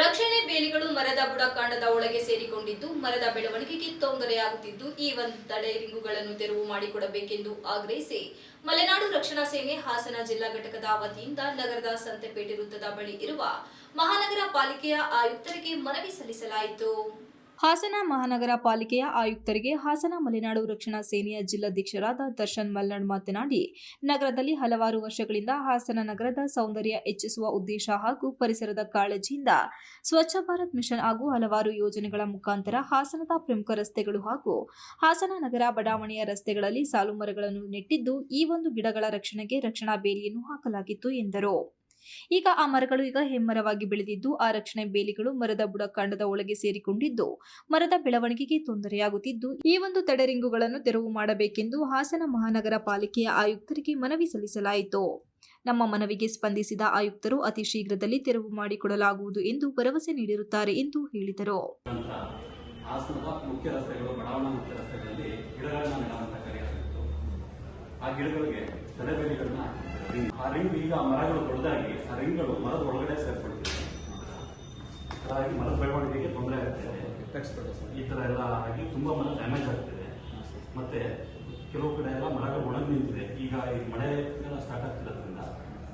ರಕ್ಷಣೆ ಬೇಲಿಗಳು ಮರದ ಬುಡಕಾಂಡದ ಒಳಗೆ ಸೇರಿಕೊಂಡಿದ್ದು, ಮರದ ಬೆಳವಣಿಗೆಗೆ ತೊಂದರೆಯಾಗುತ್ತಿದ್ದು, ಈ ಒಂದು ತಡೆ ರಿಂಗುಗಳನ್ನು ತೆರವು ಮಾಡಿಕೊಡಬೇಕೆಂದು ಆಗ್ರಹಿಸಿ ಮಲೆನಾಡು ರಕ್ಷಣಾ ಸೇನೆ ಹಾಸನ ಜಿಲ್ಲಾ ಘಟಕದ ವತಿಯಿಂದ ನಗರದ ಸಂತೆಪೇಟೆ ವೃತ್ತದ ಬಳಿ ಇರುವ ಮಹಾನಗರ ಪಾಲಿಕೆಯ ಆಯುಕ್ತರಿಗೆ ಮನವಿ ಸಲ್ಲಿಸಲಾಯಿತು. ಹಾಸನ ಮಹಾನಗರ ಪಾಲಿಕೆಯ ಆಯುಕ್ತರಿಗೆ ಹಾಸನ ಮಲೆನಾಡು ರಕ್ಷಣಾ ಸೇನೆಯ ಜಿಲ್ಲಾಧ್ಯಕ್ಷರಾದ ದರ್ಶನ್ ಮಲ್ನಾಡ್ ಮಾತನಾಡಿ, ನಗರದಲ್ಲಿ ಹಲವಾರು ವರ್ಷಗಳಿಂದ ಹಾಸನ ನಗರದ ಸೌಂದರ್ಯ ಹೆಚ್ಚಿಸುವ ಉದ್ದೇಶ ಹಾಗೂ ಪರಿಸರದ ಕಾಳಜಿಯಿಂದ ಸ್ವಚ್ಛ ಭಾರತ್ ಮಿಷನ್ ಹಾಗೂ ಹಲವಾರು ಯೋಜನೆಗಳ ಮುಖಾಂತರ ಹಾಸನದ ಪ್ರಮುಖ ರಸ್ತೆಗಳು ಹಾಗೂ ಹಾಸನ ನಗರ ಬಡಾವಣೆಯ ರಸ್ತೆಗಳಲ್ಲಿ ಸಾಲು ಮರಗಳನ್ನು ನೆಟ್ಟಿದ್ದು, ಈ ಒಂದು ಗಿಡಗಳ ರಕ್ಷಣೆಗೆ ರಕ್ಷಣಾ ಬೇಲಿಯನ್ನು ಹಾಕಲಾಗಿತ್ತು ಎಂದರು. ಈಗ ಆ ಮರಗಳು ಈಗ ಹೆಮ್ಮರವಾಗಿ ಬೆಳೆದಿದ್ದು, ಆ ರಕ್ಷಣೆ ಬೇಲಿಗಳು ಮರದ ಬುಡ ಕಾಂಡದ ಒಳಗೆ ಸೇರಿಕೊಂಡಿದ್ದು, ಮರದ ಬೆಳವಣಿಗೆಗೆ ತೊಂದರೆಯಾಗುತ್ತಿದ್ದು, ಈ ಒಂದು ತಡೆರಿಂಗುಗಳನ್ನು ತೆರವು ಮಾಡಬೇಕೆಂದು ಹಾಸನ ಮಹಾನಗರ ಪಾಲಿಕೆಯ ಆಯುಕ್ತರಿಗೆ ಮನವಿ ಸಲ್ಲಿಸಲಾಯಿತು. ನಮ್ಮ ಮನವಿಗೆ ಸ್ಪಂದಿಸಿದ ಆಯುಕ್ತರು ಅತಿ ಶೀಘ್ರದಲ್ಲಿ ತೆರವು ಮಾಡಿಕೊಡಲಾಗುವುದು ಎಂದು ಭರವಸೆ ನೀಡಿರುತ್ತಾರೆ ಎಂದು ಹೇಳಿದರು. ಆ ಗಿಡಗಳಿಗೆ ತಲೆಬೇಲಿಗಳನ್ನ ಆ ರಿಂಗ್ ಈಗ ಆ ಮರಗಳು ದೊಡ್ಡದಾಗಿ, ಆ ರಿಂಗ್ಗಳು ಮರದ ಒಳಗಡೆ ಸೇರ್ಪಡ್ತಿದೆ. ಹಾಗಾಗಿ ಮರದ ಬೆಳವಣಿಗೆಗೆ ತೊಂದರೆ ಆಗ್ತಿದೆ. ಈ ತರ ಎಲ್ಲ ಆಗಿ ತುಂಬಾ ಮರ ಡ್ಯಾಮೇಜ್ ಆಗ್ತಿದೆ. ಮತ್ತೆ ಕೆಲವು ಕಡೆ ಎಲ್ಲ ಮರಗಳು ಒಣಗಿ ನಿಂತಿದೆ. ಈಗ ಈ ಮಳೆ ಸ್ಟಾರ್ಟ್ ಆಗ್ತಿರೋದ್ರಿಂದ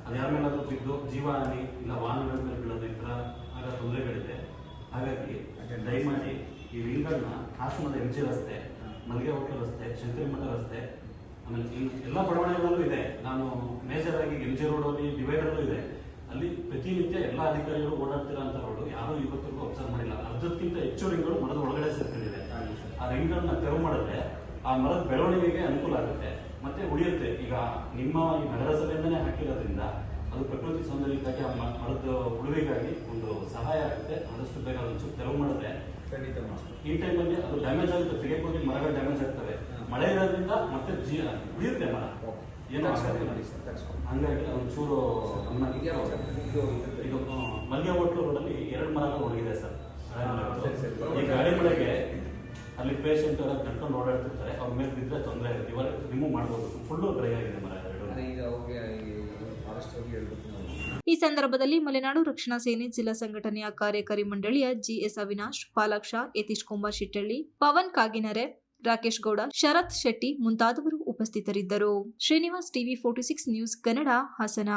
ಅದು ಯಾರ ಮೇಲಾದ್ರೂ ಬಿದ್ದು ಜೀವಹಾನಿ ಇಲ್ಲ ವಾಹನಗಳ ಮೇಲೆ ಬೀಳೋದು ಈ ತರ ಆಗ ತೊಂದರೆಗಳಿದೆ. ಹಾಗಾಗಿ ದಯಮಾಡಿ ಈ ರಿಂಗ್ಗಳನ್ನ ಹಾಸನದ ಎಂ ಜಿ ರಸ್ತೆ ಮಲ್ಲಿಗೆ ಹೋಟೆಲ್ ರಸ್ತೆ, ಶಂಕರಿಮಠ ರಸ್ತೆ ಆಮೇಲೆ ಎಲ್ಲ ಬಡಾವಣೆಗಳಲ್ಲೂ ಇದೆ. ನಾನು ಮೇಜರ್ ಆಗಿ ಎಂ ಜಿ ಅಲ್ಲಿ ಡಿವೈಡರ್ಲು ಇದೆ. ಅಲ್ಲಿ ಪ್ರತಿನಿತ್ಯ ಎಲ್ಲ ಅಧಿಕಾರಿಗಳು ಓಡಾಡ್ತಿರೋಂಥ ರೋಡು ಯಾರು ಇವತ್ತಿಗೂ ಅಬ್ಸರ್ವ್ ಮಾಡಿಲ್ಲ. ಅರ್ಧಕ್ಕಿಂತ ಹೆಚ್ಚು ರಿಂಗ್ಗಳು ಮರದ ಒಳಗಡೆ ಸೇರ್ಕೊಂಡಿದೆ ಆ ರಿಂಗ್ಗಳನ್ನ ತೆರವು ಮಾಡಿದ್ರೆ ಆ ಮರದ ಬೆಳವಣಿಗೆಗೆ ಅನುಕೂಲ ಆಗುತ್ತೆ. ಮತ್ತೆ ಉಳಿಯುತ್ತೆ. ಈಗ ನಿಮ್ಮ ಈ ನಗರಸಭೆಯಿಂದನೇ ಹಾಕಿರೋದ್ರಿಂದ ಅದು ಪ್ರಕೃತಿ ಸೌಂದರ್ಯಕ್ಕಾಗಿ ಆ ಮರದ ಉಳುವೆಗಾಗಿ ಒಂದು ಸಹಾಯ ಆಗುತ್ತೆ. ಆದಷ್ಟು ಬೇಗ ಅದೊಂಚೂರು ತೆರವು ಮಾಡಿದ್ರೆ ಖಂಡಿತ ಈ ಟೈಮಲ್ಲಿ ಅದು ಡ್ಯಾಮೇಜ್ ಆಗುತ್ತೆ. ತೆಗೆಯಕ್ಕೆ ಹೋಗಿ ಮರಗಳು ಡ್ಯಾಮೇಜ್ ಆಗ್ತವೆ. ಮಳೆ ಇರೋದ್ರಿಂದ ಮತ್ತೆ ಜೀ ಉಳಿಯುತ್ತೆ ಮರ. ಏನು ಹಂಗಾಗಿ ಒಂಚೂರು ಇದು ಮಲ್ಗೆ ಹೋಟ್ಲು ರೋಡಲ್ಲಿ ಎರಡು ಮರಗಳು ಒಣಗಿದೆ ಸರ್. ಈ ಗಾಡಿ ಮಳೆಗೆ ಅಲ್ಲಿ ಪೇಷಂಟ್ ಎಲ್ಲ ಕಟ್ಕೊಂಡು ಓಡಾಡ್ತಿರ್ತಾರೆ ಅವ್ರ ಮೇಲೆ ಬಿದ್ದರೆ ತೊಂದರೆ ಆಗುತ್ತೆ. ಇವಾಗ ರಿಮೂವ್ ಮಾಡ್ಬೋದು. ಫುಲ್ಲು ಡ್ರೈ ಆಗಿದೆ ಮರ ಈ ಸಂದರ್ಭದಲ್ಲಿ ಮಲೆನಾಡು ರಕ್ಷಣಾ ಸೇನೆ ಜಿಲ್ಲಾ ಸಂಘಟನೆಯ ಕಾರ್ಯಕಾರಿ ಮಂಡಳಿಯ ಜಿಎಸ್ ಅವಿನಾಶ್ ಪಾಲಾಕ್ಷ ಯತೀಶ್ ಕುಮಾರ್ ಶಿಟ್ಟಳ್ಳಿ ಪವನ್ ಕಾಗಿನರೆ ರಾಕೇಶ್ ಗೌಡ ಶರತ್ ಶೆಟ್ಟಿ ಮುಂತಾದವರು ಉಪಸ್ಥಿತರಿದ್ದರು. Srinivas TV forty six news Kannada Hassan.